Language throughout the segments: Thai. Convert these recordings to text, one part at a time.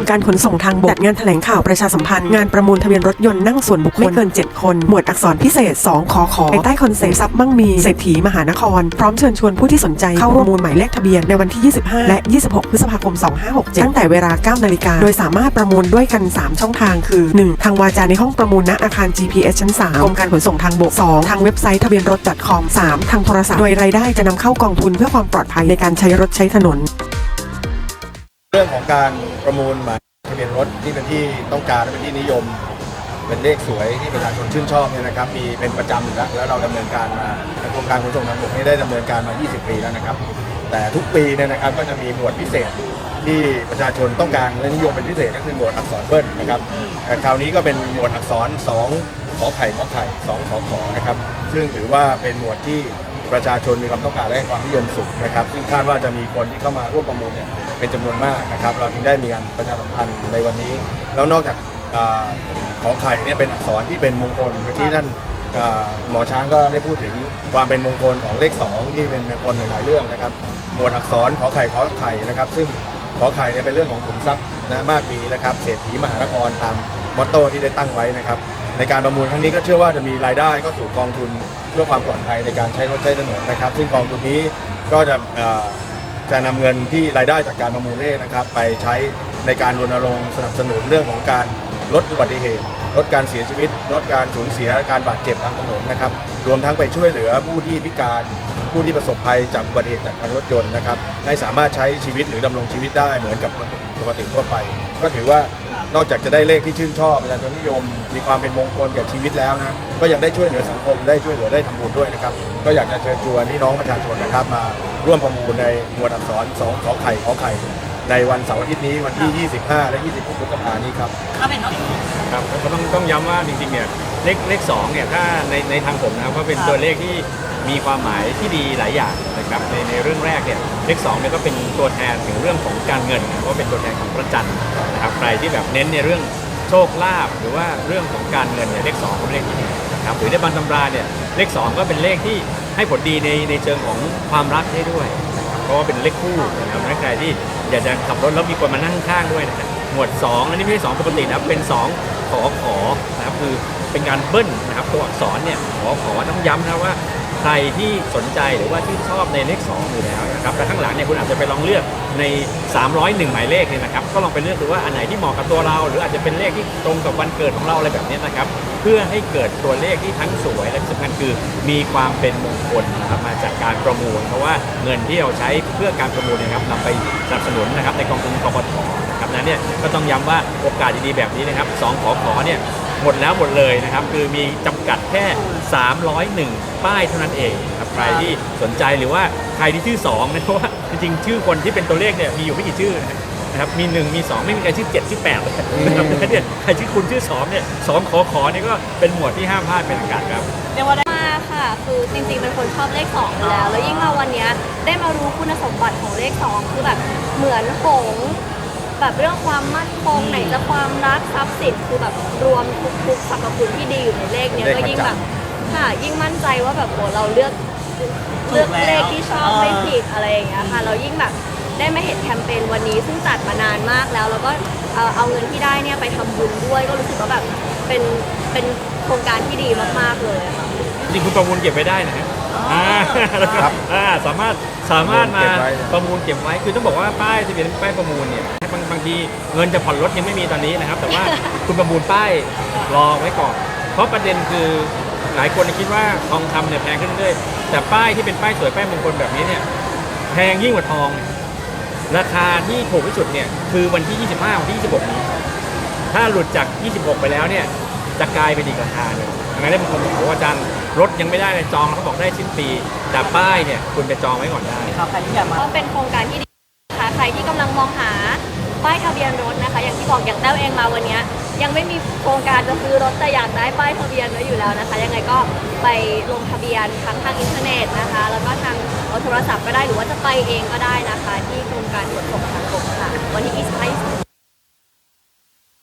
มการขนส่งทางบกจัดงานแถลงข่าวประชาสัมพันธ์งานประมูลทะเบียนรถยนต์นั่งส่วนบุคคลไม่เกิน 7 คน หมวดอักษรพิเศษ 2 ขอขอภายใต้คอนเซ็ปต์ทรัพย์มั่งมีเศรษฐีมหานคร พร้อมเชิญชวนผู้ที่สนใจเข้าร่วมประมูลหมายเลขทะเบียนในวันที่ 25 และ 26 พฤษภาคม 2567 ตั้งแต่เวลา 9 นาฬิกา โดยสามารถประมูลด้วยกัน 3 ช่องทางคือ 1. ทางวาจาในห้องประมูลณอาคาร GPS ชั้น 3 กรมการขนส่งทางบก 2. ทางเว็บไซต์ทะเบียนรถ .com 3. ทางโทรศัพท์โดยรายได้จะนำเข้ากองทุนเพื่อความปลอดภัยในการใช้รถใช้ถนน รื่องของการประมูลหมายทะเบียนรถที่เป็นที่ต้องการและเป็นที่นิยม เป็นเลขสวยที่ประชาชนชื่นชอบเนี่ยนะครับ มีเป็นประจำอยู่แล้วแล้วเราดำเนินการมาทางกรมการขนส่งทางบกนี่ได้ดำเนินการมา 20 ปีแล้วนะครับ แต่ทุกปีเนี่ยนะครับก็จะมีหมวดพิเศษที่ประชาชนต้องการและนิยมเป็นพิเศษก็คือหมวดอักษรเบิ้ลนะครับแต่คราวนี้ก็เป็นหมวดอักษร2ขอไข่ขอไข่2ขอขอนะครับ ซึ่งถือว่าเป็นหมวดที่ ประชาชนมีความต้องการและความนิยมสูงนะครับซึ่งคาดว่าจะมีคนที่เข้ามาร่วมประมูลเนี่ยเป็นจำนวนมากนะครับ เราจึงได้มีการประชาสัมพันธ์ในวันนี้ แล้วนอกจากอของไข่เนี่ยเป็นอักษรที่เป็นมงคลที่ท่านอ่าหมอช้างก็ได้พูดถึงความเป็นมงคลของเลข 2 ที่เป็นมงคลในหลายเรื่องนะครับหมวดอักษรขอไข่ขอไข่นะครับ ซึ่งขอไข่เนี่ยเป็นเรื่องของขุมทรัพย์นะมากมีนะครับเศรษฐีมหานครตามมอตโต้ที่ได้ตั้งไว้นะครับ ในการประมูลครั้งนี้ก็เชื่อว่าจะมีรายได้ก็สู่กองทุนเพื่อความปลอดภัยในการใช้รถใช้ถนนนะครับ ซึ่งกองทุนนี้ก็จะจะนำเงินที่รายได้จากการประมูลเล่นะครับ ไปใช้ในการรณรงค์สนับสนุนเรื่องของการลดอุบัติเหตุลดการเสียชีวิตลดการสูญเสียการบาดเจ็บทางถนนนะครับ รวมทั้งไปช่วยเหลือผู้ที่พิการ ผู้ที่ประสบภัยจากอุบัติเหตุจากทางรถยนต์นะครับให้สามารถใช้ชีวิตหรือดำรงชีวิตได้เหมือนกับคนปกติทั่วไป ก็ถือว่านอกจากจะได้เลขที่ชื่นชอบประชาชนนิยม มีความเป็นมงคลกับชีวิตแล้วนะก็ยังได้ช่วยเหลือสังคมได้ช่วยเหลือได้ทำบุญด้วยนะครับ ก็อยากจะเชิญชวนพี่น้องประชาชนนะครับ มาร่วมประมูลในหมวดอักษรสองขอไข่ขอไข่ ในวันเสาร์อาทิตย์นี้วันที่ 25 และ 26พฤษภาคมนี้ครับครับก็ต้องต้องย้ำว่าจริงๆเนี่ยเลขเลขสองเนี่ยถ้าในในทางผมนะครับก็เป็นตัวเลขที่มีความหมายที่ดีหลายอย่างนะครับในในเรื่องแรกเนี่ยเลขสองเนี่ยก็เป็นตัวแทนถึงเรื่องของการเงินนะเพราะเป็นตัวแทนของพระจันทร์นะครับใครที่แบบเน้นในเรื่องโชคลาภหรือว่าเรื่องของการเงินเนี่ยเลขสองก็เป็นเลขที่ดีนะครับหรือในบางตำราเนี่ยเลขสองก็เป็นเลขที่ให้ผลดีในในเชิงของความรักได้ด้วยนะครับเพราะว่าเป็นเลขคู่นะครับถ้าใครที่ อยากจะขับรถแล้วมีคนมานั่งข้างด้วยนะครับหมวด 2 อันนี้ไม่ใช่2ปกตินะครับเป็น 2 ขอขอนะครับคือเป็นการเบิ้ลนะครับตัวอักษรเนี่ยขอขอต้องย้ำนะว่า ใครที่สนใจหรือว่าที่ชอบในเลข2อยู่แล้วนะครับแต่ข้างหลังเนี่ยคุณอาจจะไปลองเลือกใน 301 หมายเลขเนี่ยนะครับก็ลองไปเลือกดูว่าอันไหนที่เหมาะกับตัวเรา หรืออาจจะเป็นเลขที่ตรงกับวันเกิดของเราอะไรแบบนี้นะครับเพื่อให้เกิดตัวเลขที่ทั้งสวยและที่สำคัญคือมีความเป็นมงคลนะครับมาจากการประมูล เพราะว่าเงินที่เราใช้เพื่อการประมูลเนะครับนำไปสนับสนุนนะครับในกองทุนกบฏนะครับนั้นเนี่ยก็ต้องย้ำว่าโอกาสดีๆแบบนี้นะครับสองขอขอเนี่ย หมดแล้วหมดเลยนะครับ คือมีจำกัดแค่ 301 ป้ายเท่านั้นเองนะครับใครที่สนใจหรือว่าใครที่ชื่อ2นะเพราะว่าจริงๆชื่อคนที่เป็นตัวเลขเนี่ยมีอยู่ไม่กี่ชื่อนะครับมี 1 มี 2 ไม่มีใครชื่อ 7 ชื่อ8เลยนะครับดังนั้นเนี่ยใครชื่อคุณชื่อ2เนี่ยสองขอขอเนี่ยก็เป็นหมวดที่ห้ามพลาดเป็นอันขาดครับ เรียกว่าได้มากค่ะ คือจริงๆเป็นคนชอบเลข2อยู่แล้ว แล้วยิ่งมาวันเนี้ยได้มารู้คุณสมบัติของเลข 2 คือแบบเหมือนหงส์ แบบเรื่องความมั่นคงไหนจะความรักทรัพย์สินคือแบบรวมทุกๆสรรพคุณที่ดีอยู่ในเลขเนี้ยเลขก็ยิ่งประแบจำบค่ะยิ่งมั่นใจว่าแบบโหเราเลือกเลือกเลขที่ชอบไม่ผิดอะไรอย่างเงี้ยค่ะเรายิ่งแบบได้มาเห็นแคมเปญวันนี้ ซึ่งจัดมานานมากแล้ว แล้วก็เอ่อเอาเงินที่ได้เนี่ยไปทำบุญด้วย ก็รู้สึกว่าแบบเป็นเป็นโครงการที่ดีมากๆเลยอะค่ะ จริงๆคุณประมูลเก็บไว้ได้นะฮะ อ่าแล้วก็ครับอ่าสามารถสามารถมาเก็บไว้ประมูลเก็บไว้คือต้องบอกว่าป้ายทะเบียนป้ายประมูลเนี่ยบางบางทีเงินจะผ่อนรถยังไม่มีตอนนี้นะครับ แต่ว่าคุณประมูลป้ายรอไว้ก่อน เพราะประเด็นคือหลายคนคิดว่าทองคำเนี่ยแพงขึ้นเรื่อยๆแต่ป้ายที่เป็นป้ายสวยป้ายมงคลแบบนี้เนี่ยแพงยิ่งกว่าทอง ราคาที่ถูกที่สุดเนี่ยคือวันที่ 25วันที่ 26 นี้ ถ้าหลุดจาก 26 ไปแล้วเนี่ยจะกลายเป็นอีกราคาหนึ่งดังนั้นบางคนบอกว่าอาจารย์ รถยังไม่ได้เลยจองแล้วเขาบอกได้สิ้นปี แต่ป้ายเนี่ยคุณไปจองไว้ก่อนได้ ครับใครที่อยากมา ก็เป็นโครงการที่ดีนะคะใครที่กำลังมองหาป้ายทะเบียนรถนะคะ อย่างที่บอกอย่างแต้วเองมาวันเนี้ยยังไม่มีโครงการจะซื้อรถแต่อยากได้ป้ายทะเบียนไว้อยู่แล้วนะคะ ยังไงก็ไปลงทะเบียนทั้งทางอินเทอร์เน็ตนะคะ แล้วก็ทางเอาโทรศัพท์ก็ได้หรือว่าจะไปเองก็ได้นะคะ ที่กรมการขนส่งทางบกค่ะ วันที่25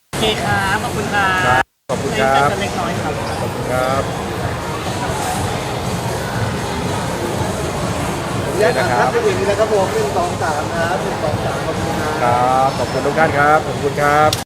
โอเคครับ ขอบคุณครับขอบคุณครับ เล็กน้อยครับ ขอบคุณครับ ญาตนะครับจะถึงนะครับผมหนึ่งสองสามครับหนึ่งสองสามขอบคุณนะ ครับ ขอบคุณทุกท่านครับ ขอบคุณครับ